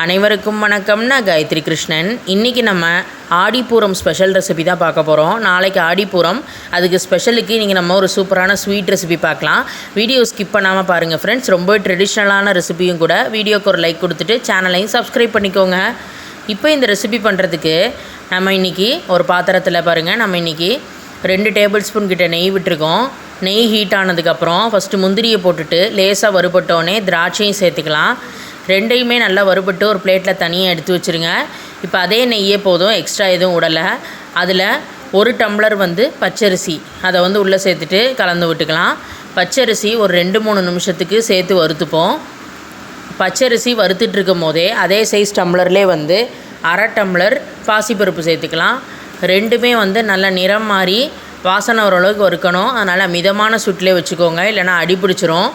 அனைவருக்கும் வணக்கம்னா காயத்ரி கிருஷ்ணன். இன்றைக்கி நம்ம ஆடிப்பூரம் ஸ்பெஷல் ரெசிபி தான் பார்க்க போகிறோம் நாளைக்கு ஆடிப்பூரம். அதுக்கு ஸ்பெஷலுக்கு இன்றைக்கி நம்ம ஒரு சூப்பரான ஸ்வீட் ரெசிபி பார்க்கலாம். வீடியோ ஸ்கிப் பண்ணாமல் பாருங்கள் ஃப்ரெண்ட்ஸ் ரொம்ப ட்ரெடிஷ்னலான ரெசிபியும் கூட வீடியோக்கு ஒரு லைக் கொடுத்துட்டு சேனலையும் சப்ஸ்கிரைப் பண்ணிக்கோங்க. இப்போ இந்த ரெசிபி பண்ணுறதுக்கு நம்ம இன்றைக்கி ஒரு பாத்திரத்தில் பாருங்கள் நம்ம இன்றைக்கி ரெண்டு டேபிள் ஸ்பூன் கிட்ட நெய் விட்டுருக்கோம். நெய் ஹீட் ஆனதுக்கப்புறம் ஃபஸ்ட்டு முந்திரியை போட்டுட்டு லேசாக வறுபட்டோடனே திராட்சையும் சேர்த்துக்கலாம். ரெண்டையுமே நல்லா வறுபட்டு ஒரு பிளேட்டில் தனியாக எடுத்து வச்சுருங்க. இப்போ அதே நெய்யே போதும். எக்ஸ்ட்ரா எதுவும் விடலை அதில் ஒரு டம்ளர் வந்து பச்சரிசி. அதை வந்து உள்ளே சேர்த்துட்டு கலந்து விட்டுக்கலாம். பச்சரிசி ஒரு ரெண்டு மூணு நிமிஷத்துக்கு சேர்த்து வறுத்துப்போம். பச்சரிசி வறுத்துட்ருக்கும் போதே அதே சைஸ் டம்ளர்லே வந்து அரை டம்ளர் பாசிப்பருப்பு சேர்த்துக்கலாம். ரெண்டுமே வந்து நல்ல நிறம் மாறி வாசனை ஓரளவுக்கு வறுக்கணும். அதனால் மிதமான சுட்டிலே வச்சுக்கோங்க. இல்லைனா அடி பிடிச்சிரும்.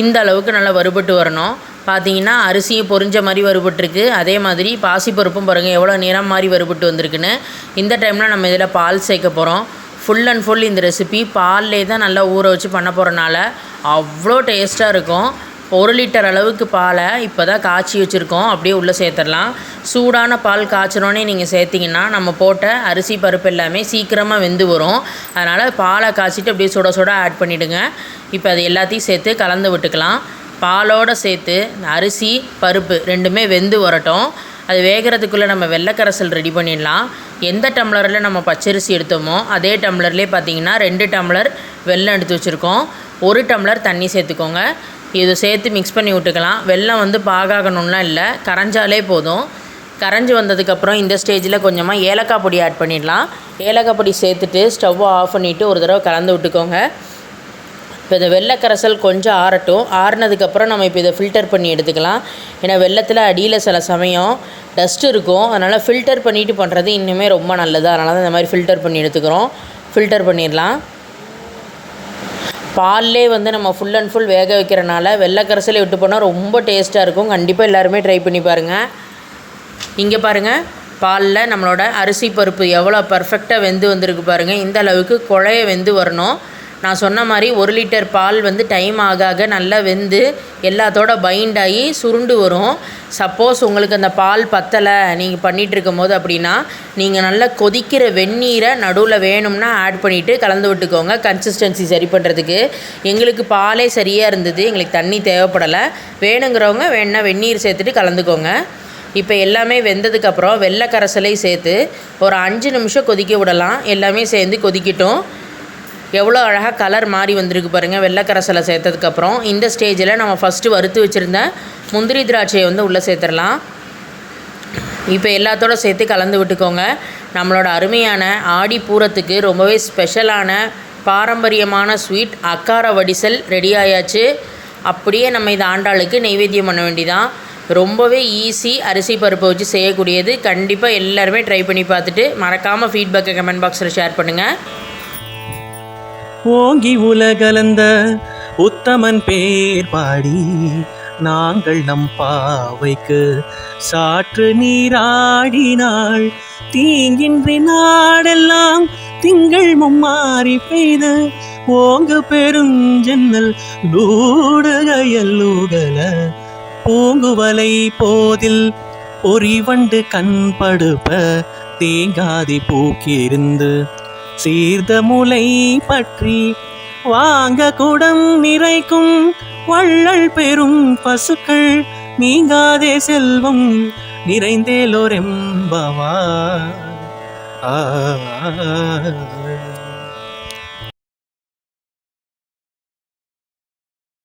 இந்த அளவுக்கு நல்லா வறுபட்டு வரணும். பார்த்தீங்கன்னா அரிசியும் பொரிஞ்ச மாதிரி வறுபட்டுருக்கு. அதே மாதிரி பாசிப்பருப்பும் பாருங்கள் எவ்வளோ நிறம் மாதிரி வறுபட்டு வந்திருக்குன்னு. இந்த டைமில் நம்ம இதில் பால் சேர்க்க போகிறோம் ஃபுல் அண்ட் ஃபுல் இந்த ரெசிபி பால்லே தான் நல்லா ஊற வச்சு பண்ண போகிறனால அவ்வளோ டேஸ்ட்டாக இருக்கும். ஒரு லிட்டர் அளவுக்கு பாலை இப்போ தான் காய்ச்சி வச்சுருக்கோம். அப்படியே உள்ளே சேர்த்துடலாம். சூடான பால் காய்ச்சினோடனே நீங்கள் சேர்த்திங்கன்னா நம்ம போட்ட அரிசி பருப்பு எல்லாமே சீக்கிரமாக வெந்து வரும். அதனால் பாலை காய்ச்சிட்டு அப்படியே சுட சுட ஆட் பண்ணிவிடுங்க இப்போ அது எல்லாத்தையும் சேர்த்து கலந்து விட்டுக்கலாம். பாலோடு சேர்த்து அரிசி பருப்பு ரெண்டுமே வெந்து வரட்டும். அது வேகிறதுக்குள்ளே நம்ம வெள்ளைக்கரசல் ரெடி பண்ணிடலாம். எந்த டம்ளரில் நம்ம பச்சரிசி எடுத்தோமோ அதே டம்ளர்லேயே பார்த்தீங்கன்னா ரெண்டு டம்ளர் வெல்லம் எடுத்து வச்சுருக்கோம். ஒரு டம்ளர் தண்ணி சேர்த்துக்கோங்க. இது சேர்த்து மிக்ஸ் பண்ணி விட்டுக்கலாம். வெல்லம் வந்து பாகாகணும்லாம் இல்லை கரைஞ்சாலே போதும். கரைஞ்சி வந்ததுக்கப்புறம் இந்த ஸ்டேஜில் கொஞ்சமாக ஏலக்காய் பொடி ஆட் பண்ணிடலாம். ஏலக்காய் பொடி சேர்த்துட்டு ஸ்டவ்வை ஆஃப் பண்ணிவிட்டு ஒரு தடவை கலந்து விட்டுக்கோங்க. இப்போ இந்த வெள்ளைக்கரைசல் கொஞ்சம் ஆறட்டும். ஆறுனதுக்கப்புறம் நம்ம இப்போ இதை ஃபில்டர் பண்ணி எடுத்துக்கலாம். ஏன்னா வெள்ளத்தில் அடியில் சில சமயம் டஸ்ட் இருக்கும். அதனால் ஃபில்டர் பண்ணிவிட்டு பண்ணுறது இன்னுமே ரொம்ப நல்லது. அதனால தான் இந்த மாதிரி ஃபில்டர் பண்ணி எடுத்துக்கிறோம். ஃபில்டர் பண்ணிடலாம். பால்லே வந்து நம்ம ஃபுல் அண்ட் ஃபுல் வேக வைக்கிறனால வெள்ளைக்கரைசலை விட்டு போனால் ரொம்ப டேஸ்ட்டாக இருக்கும். கண்டிப்பாக எல்லாருமே ட்ரை பண்ணி பாருங்கள் இங்கே பாருங்கள் பாலில் நம்மளோட அரிசி பருப்பு எவ்வளோ பர்ஃபெக்டாக வெந்து வந்திருக்கு பாருங்கள் இந்த அளவுக்கு குழைய வெந்து வரணும். நான் சொன்ன மாதிரி ஒரு லிட்டர் பால் வந்து டைம் ஆக ஆக நல்லா வெந்து எல்லாத்தோட பைண்ட் ஆகி சுருண்டு வரும். சப்போஸ் உங்களுக்கு அந்த பால் பத்தலை நீங்கள் பண்ணிகிட்டு இருக்கும் போது அப்படின்னா நீங்கள் நல்லா கொதிக்கிற வெந்நீரை நடுவில் வேணும்னா ஆட் பண்ணிவிட்டு கலந்து விட்டுக்கோங்க கன்சிஸ்டன்சி சரி பண்ணுறதுக்கு எங்களுக்கு பாலே சரியாக இருந்தது எங்களுக்கு தண்ணி தேவைப்படலை. வேணுங்கிறவங்க வேணுன்னா வெந்நீர் சேர்த்துட்டு கலந்துக்கோங்க. இப்போ எல்லாமே வெந்ததுக்கப்புறம் வெள்ளை கரைசலை சேர்த்து ஒரு அஞ்சு நிமிஷம் கொதிக்க விடலாம். எல்லாமே சேர்ந்து கொதிக்கட்டும். எவ்வளோ அழகாக கலர் மாறி வந்திருக்கு பாருங்கள் வெள்ளைக்கரசலை சேர்த்ததுக்கப்புறம் இந்த ஸ்டேஜில் நம்ம ஃபஸ்ட்டு வறுத்து வச்சுருந்த முந்திரி திராட்சையை வந்து உள்ளே சேர்த்துடலாம். இப்போ எல்லாத்தோட சேர்த்து கலந்து விட்டுக்கோங்க. நம்மளோட அருமையான ஆடி பூரத்துக்கு ரொம்பவே ஸ்பெஷலான பாரம்பரியமான ஸ்வீட் அக்கார வடிசல் ரெடி ஆயாச்சு. அப்படியே நம்ம இந்த ஆண்டாளுக்கு நெய்வேத்தியம் பண்ண வேண்டிதான். ரொம்பவே ஈஸி அரிசி பருப்பை வச்சு செய்யக்கூடியது. கண்டிப்பாக எல்லாருமே ட்ரை பண்ணி பார்த்துட்டு மறக்காமல் ஃபீட்பேக்கை கமெண்ட் பாக்ஸில் ஷேர் பண்ணுங்கள் ஓங்கி உலகலந்த உத்தமன் பேர் பாடி நாங்கள் நம் பாவைக்கு சாற்று நீராடினாள் தீங்கின்றி நாடெல்லாம் திங்கள் மும்மாறி பெய்த ஓங்கு பெருஞ்சென்னல் லூடுகையல்லூகல பூங்குவலை போதில் பொறிவண்டு கண்படுப்ப தேங்காதி பூக்கிருந்து சீர்த முலை பற்றி வாங்க குடம் நிறைக்கும் வள்ளல் பெரும் பசுக்கள் நீங்காதே செல்வம் நிறைந்தேலோரெம்பவா. ஆ.